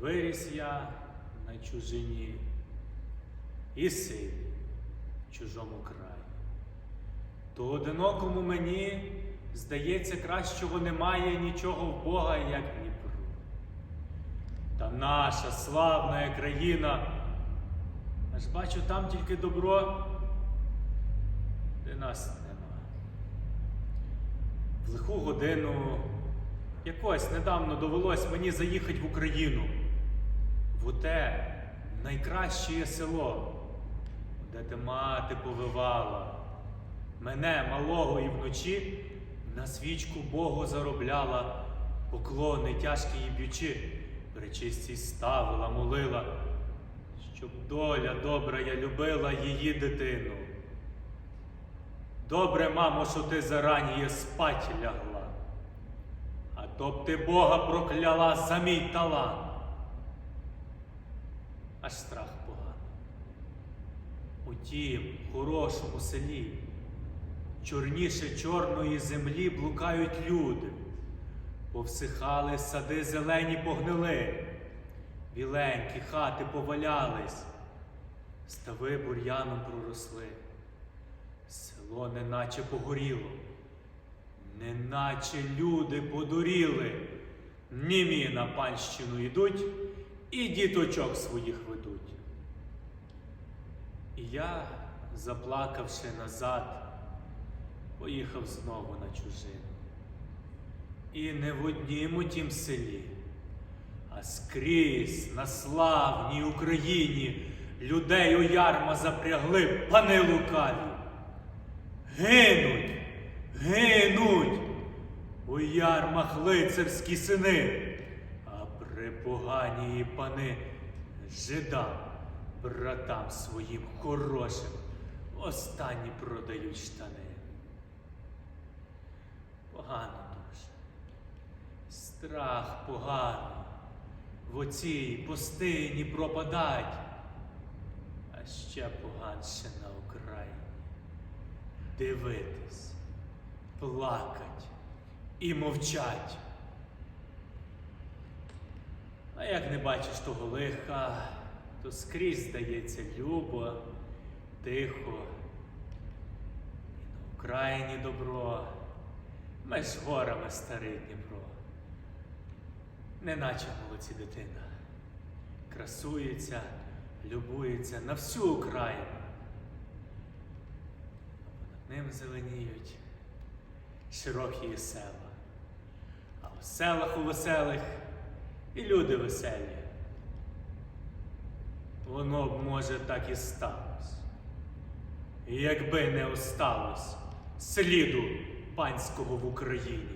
Виріс я на чужині і син в чужому краї. То одинокому мені, здається, кращого немає нічого в Бога, як Дніпро. Та наша славна країна, аж бачу там тільки добро, де нас нема. В лиху годину якось недавно довелось мені заїхати в Україну, в оте найкраще село, де ти мати повивала. Мене малого і вночі на свічку Богу заробляла, поклони тяжкі їй б'ючи, причистій ставила, молила, щоб доля добра я любила її дитину. Добре, мамо, що ти зараніє спать лягла, а то б ти Бога прокляла за мій талант. Аж страх поганий. У тім хорошому селі, чорніше чорної землі блукають люди, повсихали сади зелені погнили, біленькі хати повалялись, стави бур'яном проросли. Село неначе погоріло, неначе люди подуріли, німі на панщину йдуть і діточок своїх ведуть. І я, заплакавши назад, поїхав знову на чужину. І не в однім у тім селі, а скрізь на славній Україні людей у ярма запрягли пани лукаві. Гинуть, гинуть у ярмах лицарські сини, припогані пани жидам, братам своїм хорошим, останні продають штани. Погано дуже, страх поганий, в оцій пустині пропадать, а ще поганше на Україні дивитись, плакать і мовчать. А як не бачиш того лиха, то скрізь здається любо, тихо. І на Україні добро, меж горами старий Дніпро. Неначе молодці дитина, красується, любується на всю Україну. Над ним зеленіють широкі села, а в селах у веселих і люди веселі. Воно б, може, так і сталося. Якби не осталось сліду панського в Україні.